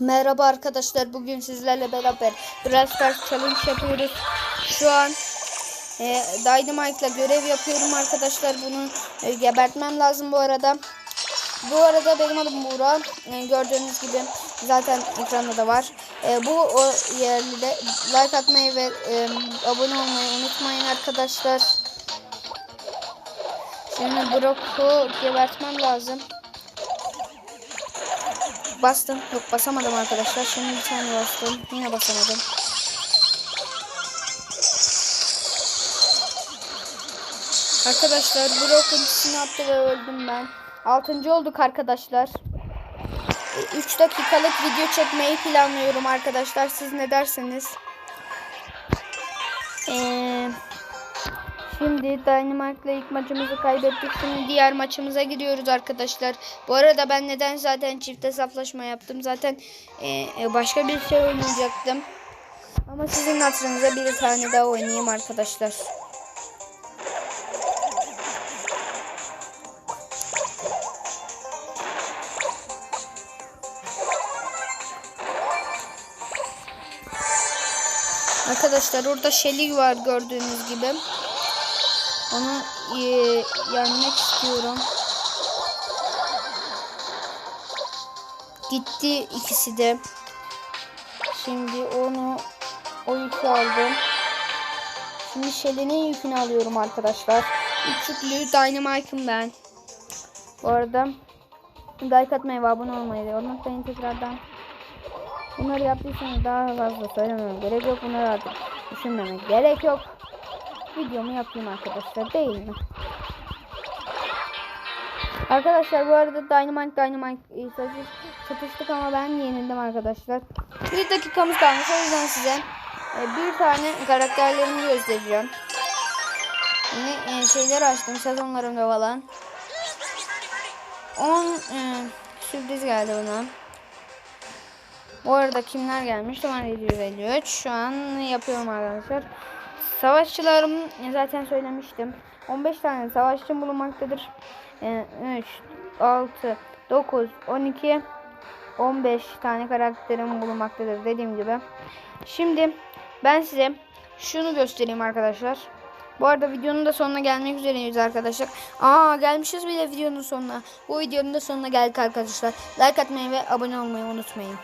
Merhaba arkadaşlar. Bugün sizlerle beraber Brawl Stars Challenge yapıyoruz. Şu an e, Dynamite'la görev yapıyorum arkadaşlar. Bunu e, gebertmem lazım bu arada. Bu arada benim adım Buğra. E, gördüğünüz gibi zaten ekranda da var. E, bu o yerlerde like atmayı ve e, abone olmayı unutmayın arkadaşlar. Şimdi Brock'u gebertmem lazım. Bastım. Yok basamadım arkadaşlar. Şimdi bir tane bastım. Yine basamadım. Arkadaşlar ikisini attı ve öldüm ben. Altıncı olduk arkadaşlar. 3 dakikalık video çekmeyi planlıyorum arkadaşlar. Siz ne dersiniz? Eee... Şimdi Dynamite'la ilk maçımızı kaybettik. Şimdi diğer maçımıza gidiyoruz arkadaşlar. Bu arada ben neden zaten çift hesaplaşma yaptım. Zaten e, e, başka bir şey oynayacaktım. Ama sizin hatırınıza bir tane daha oynayayım arkadaşlar. Arkadaşlar orada Shelly var gördüğünüz gibi. Onu e, yenmek istiyorum. Gitti ikisi de. Şimdi onu o yükü aldım. Şimdi Shelly'nin yükünü alıyorum arkadaşlar. Üçlü Dynamite'ım ben. Bu arada like atmayı ve abone olmayı da unutmayın tekrardan. Bunları yaptıysanız daha fazla söylemem gerek yok. Bunları artık düşünmemek gerek yok videomu yapayım arkadaşlar değil mi? Arkadaşlar bu arada Dynamite Dynamite e, çatıştık ama ben yenildim arkadaşlar. Bir dakikamız kalmış o yüzden size e, bir tane karakterlerimi göstereceğim. Yine e, şeyler açtım sezonlarımda falan. 10 e, sürpriz geldi buna. Bu arada kimler gelmiş? Tamam 753. Şu an yapıyorum arkadaşlar. Savaşçılarım zaten söylemiştim. 15 tane savaşçım bulunmaktadır. 3, 6, 9, 12, 15 tane karakterim bulunmaktadır dediğim gibi. Şimdi ben size şunu göstereyim arkadaşlar. Bu arada videonun da sonuna gelmek üzereyiz arkadaşlar. Aa gelmişiz bile videonun sonuna. Bu videonun da sonuna geldik arkadaşlar. Like atmayı ve abone olmayı unutmayın.